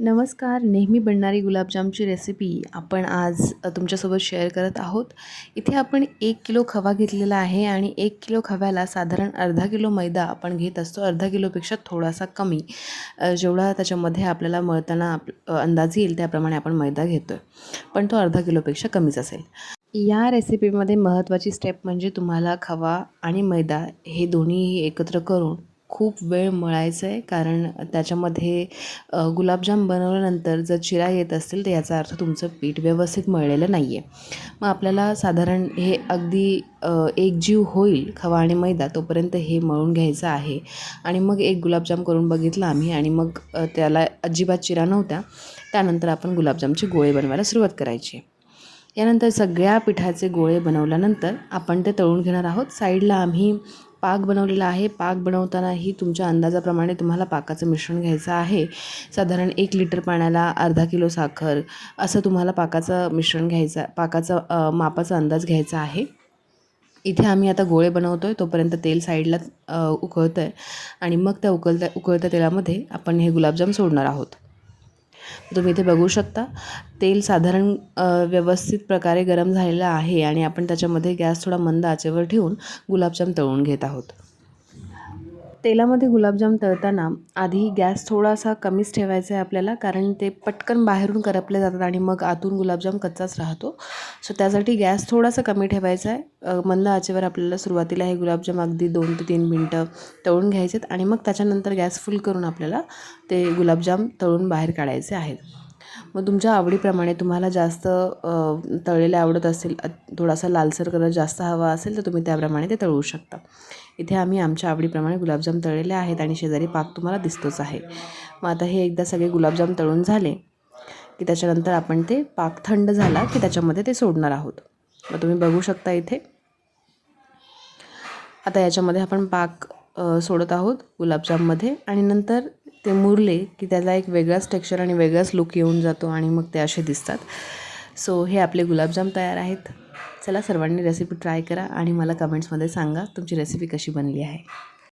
नमस्कार नेहमी बनणारी गुलाबजामची रेसिपी आपण आज तुमच्यासोबत शेअर करत आहोत. इथे आपण एक किलो खवा घेतलेला आहे आणि एक किलो खव्याला साधारण अर्धा किलो मैदा आपण घेत असतो. अर्धा किलोपेक्षा थोडासा कमी जेवढा त्याच्यामध्ये आपल्याला मळताना आप अंदाज येईल त्याप्रमाणे आपण मैदा घेतो आहे पण तो अर्धा किलोपेक्षा कमीच असेल. या रेसिपीमध्ये महत्त्वाची स्टेप म्हणजे तुम्हाला खवा आणि मैदा हे दोन्हीही एकत्र करून खूप वेळ मळायचं आहे कारण त्याच्यामध्ये गुलाबजाम बनवल्यानंतर जर चिरा येत असतील तर याचा अर्थ तुमचं पीठ व्यवस्थित मळलेलं नाही आहे मग आपल्याला साधारण हे अगदी एकजीव होईल खवा आणि मैदा तोपर्यंत हे मळून घ्यायचं आहे. आणि मग एक गुलाबजाम करून बघितला आम्ही आणि मग त्याला अजिबात चिरा नव्हत्या. त्यानंतर आपण गुलाबजामचे गोळे बनवायला सुरुवात करायची. यानंतर सगळ्या पिठाचे गोळे बनवल्यानंतर आपण ते तळून घेणार आहोत. साईडला आम्ही पाक बनवलेला आहे. पाक बनवतानाही तुमच्या अंदाजाप्रमाणे तुम्हाला पाकाचं मिश्रण घ्यायचं आहे. साधारण एक लिटर पाण्याला अर्धा किलो साखर असं तुम्हाला पाकाचं मिश्रण घ्यायचं पाकाचं मापाचा अंदाज घ्यायचा आहे. इथे आम्ही आता गोळे बनवतो आहे तोपर्यंत तेल साईडला उकळतं आहे आणि मग त्या उकळत्या उकळत्या तेलामध्ये आपण हे गुलाबजाम सोडणार आहोत. तुम्ही इथे बघू शकता. तेल साधारण व्यवस्थित प्रकारे गरम झालेलं आहे आणि आपण त्याच्यामध्ये गॅस थोडा मंद आचेवर ठेवून गुलाबजाम तळून घेत आहोत. तेलामध्ये गुलाबजाम तळताना आधी गॅस थोडासा कमीच ठेवायचा आहे आपल्याला कारण ते पटकन बाहेरून करपले जातात आणि मग आतून गुलाबजाम कच्चाच राहतो. सो त्यासाठी गॅस थोडासा कमी ठेवायचा आहे. मंद आचेवर आपल्याला सुरुवातीला हे गुलाबजाम अगदी दोन ते तीन मिनटं तळून घ्यायचे आहेत आणि मग त्याच्यानंतर गॅस फुल करून आपल्याला ते गुलाबजाम तळून बाहेर काढायचे आहेत. मग तुमच्या आवडीप्रमाणे तुम्हाला जास्त तळलेले आवडत असेल थोडासा लालसर कलर जास्त हवा असेल तर तुम्ही त्याप्रमाणे ते तळू शकता. इथे आम्ही आमच्या आवडीप्रमाणे गुलाबजाम तळलेले आहेत आणि शेजारी पाक तुम्हाला दिसतोच आहे. मग आता हे एकदा सगळे गुलाबजाम तळून झाले की त्याच्यानंतर आपण ते पाक थंड झाला की त्याच्यामध्ये ते सोडणार आहोत. मग तुम्ही बघू शकता इथे. आता याच्यामध्ये आपण पाक सोडत आहोत गुलाबजाममध्ये आणि नंतर ते मुरले की त्याला एक वेगळाच टेक्स्चर आणि वेगळाच लुक येऊन जातो आणि मग ते असे दिसतात. सो हे आपले गुलाबजाम तयार आहेत. चला सर्वांनी रेसिपी ट्राय करा आणि मला कमेंट्समध्ये सांगा तुमची रेसिपी कशी बनली आहे.